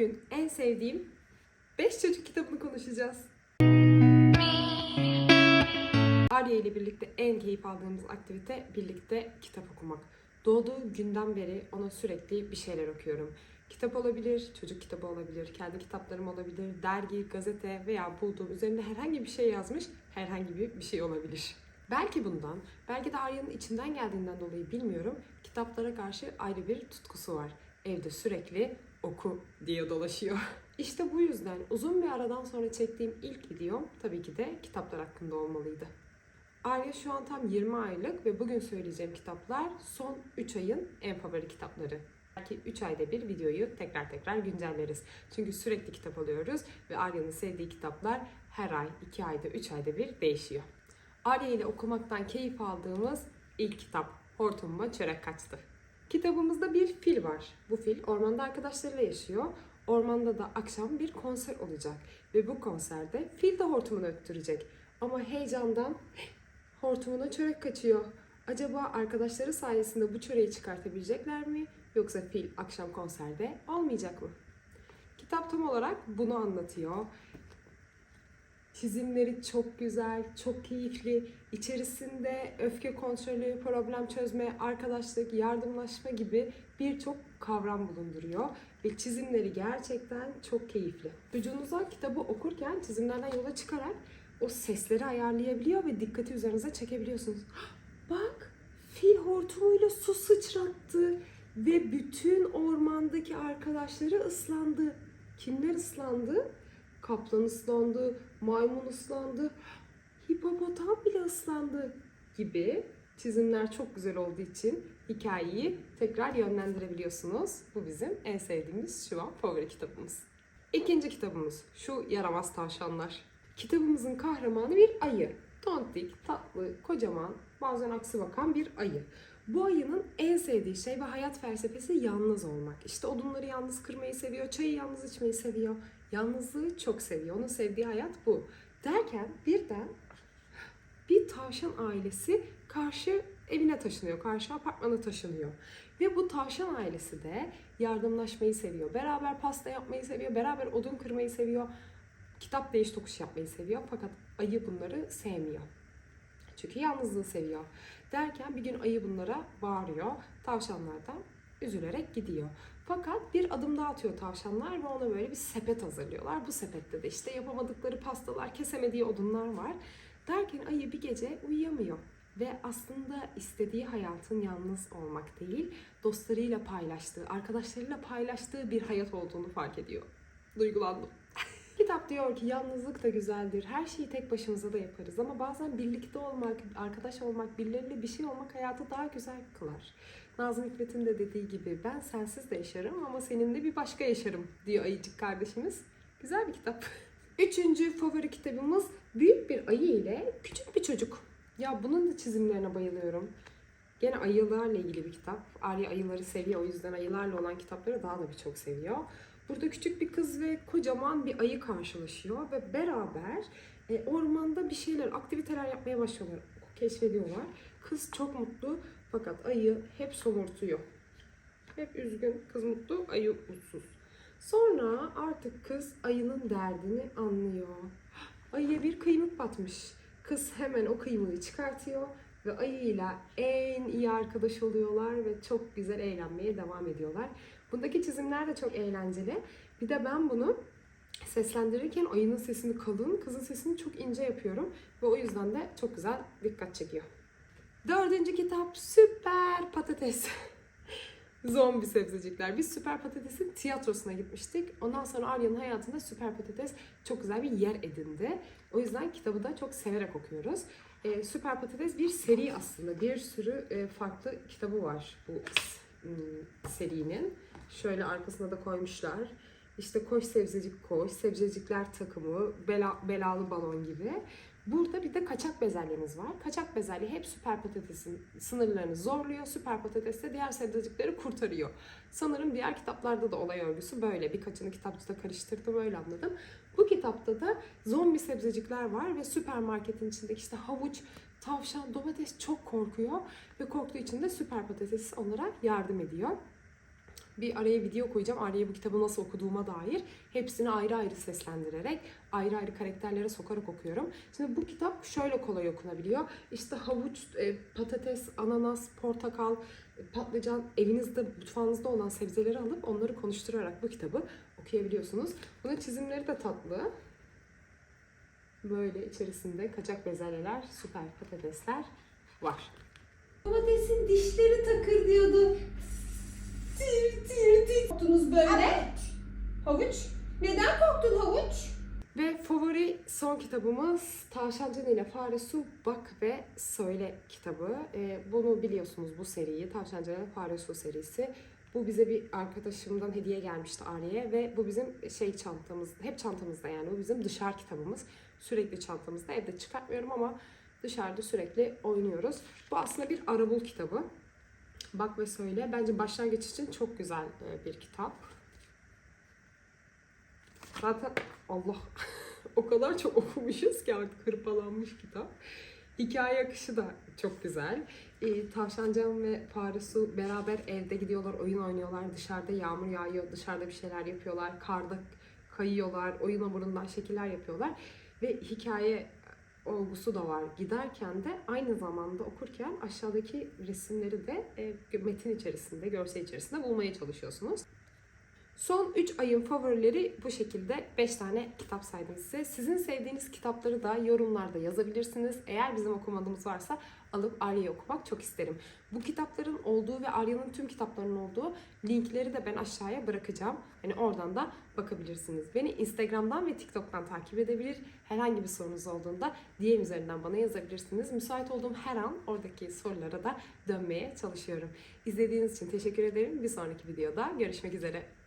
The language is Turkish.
Bugün en sevdiğim 5 çocuk kitabını konuşacağız. Arya ile birlikte en keyif aldığımız aktivite birlikte kitap okumak. Doğduğu günden beri ona sürekli bir şeyler okuyorum. Kitap olabilir, çocuk kitabı olabilir, kendi kitaplarım olabilir, dergi, gazete veya bulduğum üzerinde herhangi bir şey yazmış herhangi bir şey olabilir. Belki bundan, belki de Arya'nın içinden geldiğinden dolayı bilmiyorum. Kitaplara karşı ayrı bir tutkusu var. Evde sürekli oku diye dolaşıyor. İşte bu yüzden uzun bir aradan sonra çektiğim ilk videom tabii ki de kitaplar hakkında olmalıydı. Arya şu an tam 20 aylık ve bugün söyleyeceğim kitaplar son 3 ayın en favori kitapları. Belki 3 ayda bir videoyu tekrar tekrar güncelleriz. Çünkü sürekli kitap alıyoruz ve Arya'nın sevdiği kitaplar her ay, 2 ayda, 3 ayda bir değişiyor. Arya ile okumaktan keyif aldığımız ilk kitap Hortumuma Çörek Kaçtı. Kitabımızda bir fil var. Bu fil ormanda arkadaşlarıyla yaşıyor. Ormanda da akşam bir konser olacak. Ve bu konserde fil de hortumunu öttürecek. Ama heyecandan hortumuna çörek kaçıyor. Acaba arkadaşları sayesinde bu çöreği çıkartabilecekler mi? Yoksa fil akşam konserde olmayacak mı? Kitap tam olarak bunu anlatıyor. Çizimleri çok güzel, çok keyifli. İçerisinde öfke kontrolü, problem çözme, arkadaşlık, yardımlaşma gibi birçok kavram bulunduruyor. Ve çizimleri gerçekten çok keyifli. Çocuğunuza kitabı okurken çizimlerden yola çıkarak o sesleri ayarlayabiliyor ve dikkati üzerinize çekebiliyorsunuz. Bak, fil hortumuyla su sıçrattı ve bütün ormandaki arkadaşları ıslandı. Kimler ıslandı? Kaplan ıslandı, maymun ıslandı, hipopotam bile ıslandı gibi çizimler çok güzel olduğu için hikayeyi tekrar yönlendirebiliyorsunuz. Bu bizim en sevdiğimiz şu an favori kitabımız. İkinci kitabımız şu yaramaz tavşanlar. Kitabımızın kahramanı bir ayı. Tontik, tatlı, kocaman, bazen aksi bakan bir ayı. Bu ayının en sevdiği şey ve hayat felsefesi yalnız olmak. İşte odunları yalnız kırmayı seviyor, çayı yalnız içmeyi seviyor. Yalnızlığı çok seviyor. Onun sevdiği hayat bu. Derken birden bir tavşan ailesi karşı evine taşınıyor, karşı apartmana taşınıyor. Ve bu tavşan ailesi de yardımlaşmayı seviyor. Beraber pasta yapmayı seviyor, beraber odun kırmayı seviyor. Kitap değiş tokuş yapmayı seviyor. Fakat ayı bunları sevmiyor. Çünkü yalnızlığı seviyor. Derken bir gün ayı bunlara bağırıyor. Tavşanlar da üzülerek gidiyor. Fakat bir adım daha atıyor tavşanlar ve ona böyle bir sepet hazırlıyorlar. Bu sepette de işte yapamadıkları pastalar, kesemediği odunlar var. Derken ayı bir gece uyuyamıyor. Ve aslında istediği hayatın yalnız olmak değil, dostlarıyla paylaştığı, arkadaşlarıyla paylaştığı bir hayat olduğunu fark ediyor. Duygulandım. Kitap diyor ki yalnızlık da güzeldir. Her şeyi tek başımıza da yaparız ama bazen birlikte olmak, arkadaş olmak, birileriyle bir şey olmak hayatı daha güzel kılar. Nazım Hikmet'in de dediği gibi ben sensiz de yaşarım ama seninle bir başka yaşarım diyor ayıcık kardeşimiz. Güzel bir kitap. Üçüncü favori kitabımız büyük bir ayı ile küçük bir çocuk. Ya bunun da çizimlerine bayılıyorum. Gene ayılarla ilgili bir kitap. Arya ayıları seviyor o yüzden ayılarla olan kitapları daha da birçok seviyor. Burada küçük bir kız ve kocaman bir ayı karşılaşıyor ve beraber e, ormanda bir şeyler, aktiviteler yapmaya başlıyorlar, keşfediyorlar. Kız çok mutlu fakat ayı hep somurtuyor. Hep üzgün, kız mutlu, ayı mutsuz. Sonra artık kız ayının derdini anlıyor. Ayıya bir kıymık batmış. Kız hemen o kıymığı çıkartıyor ve ayıyla en iyi arkadaş oluyorlar ve çok güzel eğlenmeye devam ediyorlar. Bundaki çizimler de çok eğlenceli. Bir de ben bunu seslendirirken ayının sesini kalın, kızın sesini çok ince yapıyorum ve o yüzden de çok güzel dikkat çekiyor. Dördüncü kitap Süper Patates. Zombi sebzecikler. Biz Süper Patates'in tiyatrosuna gitmiştik. Ondan sonra Arya'nın hayatında Süper Patates çok güzel bir yer edindi. O yüzden kitabı da çok severek okuyoruz. Ee, Süper Patates bir seri aslında. Bir sürü e, farklı kitabı var bu ım, serinin. Şöyle arkasına da koymuşlar. İşte koş sebzecik koş, sebzecikler takımı, bela, belalı balon gibi. Burada bir de kaçak bezelyemiz var. Kaçak bezelye hep süper patatesin sınırlarını zorluyor. Süper patates de diğer sebzecikleri kurtarıyor. Sanırım diğer kitaplarda da olay örgüsü böyle. Birkaçını kitapçıda karıştırdım öyle anladım. Bu kitapta da zombi sebzecikler var ve süpermarketin içindeki işte havuç, tavşan, domates çok korkuyor. Ve korktuğu için de süper patates onlara yardım ediyor. bir araya video koyacağım. Arya'ya bu kitabı nasıl okuduğuma dair. Hepsini ayrı ayrı seslendirerek, ayrı ayrı karakterlere sokarak okuyorum. Şimdi bu kitap şöyle kolay okunabiliyor. İşte havuç, e, patates, ananas, portakal, patlıcan evinizde, mutfağınızda olan sebzeleri alıp onları konuşturarak bu kitabı okuyabiliyorsunuz. Bunun çizimleri de tatlı. Böyle içerisinde kaçak bezelyeler, süper patatesler var. Domatesin dişleri takır diyordu. Tir tir tir. Korktunuz böyle. Havuç. Neden korktun havuç? Ve favori son kitabımız Tavşancın ile Fare Su Bak ve Söyle kitabı. Ee, bunu biliyorsunuz bu seriyi. Tavşancın ile Fare Su serisi. Bu bize bir arkadaşımdan hediye gelmişti Ariye ve bu bizim şey çantamız, hep çantamızda yani bu bizim dışarı kitabımız. Sürekli çantamızda evde çıkartmıyorum ama dışarıda sürekli oynuyoruz. Bu aslında bir arabul kitabı. Bak ve söyle. Bence başlangıç için çok güzel e, bir kitap. Zaten Allah o kadar çok okumuşuz ki artık hırpalanmış kitap. Hikaye akışı da çok güzel. Ee, Tavşancan ve Fare Su beraber evde gidiyorlar, oyun oynuyorlar. Dışarıda yağmur yağıyor, dışarıda bir şeyler yapıyorlar. Karda kayıyorlar, oyun hamurundan şekiller yapıyorlar. Ve hikaye olgusu da var. Giderken de aynı zamanda okurken aşağıdaki resimleri de e, metin içerisinde, görsel içerisinde bulmaya çalışıyorsunuz. Son 3 ayın favorileri bu şekilde 5 tane kitap saydım size. Sizin sevdiğiniz kitapları da yorumlarda yazabilirsiniz. Eğer bizim okumadığımız varsa alıp Arya'yı okumak çok isterim. Bu kitapların olduğu ve Arya'nın tüm kitaplarının olduğu linkleri de ben aşağıya bırakacağım. Hani oradan da bakabilirsiniz. Beni Instagram'dan ve TikTok'tan takip edebilir. Herhangi bir sorunuz olduğunda DM üzerinden bana yazabilirsiniz. Müsait olduğum her an oradaki sorulara da dönmeye çalışıyorum. İzlediğiniz için teşekkür ederim. Bir sonraki videoda görüşmek üzere.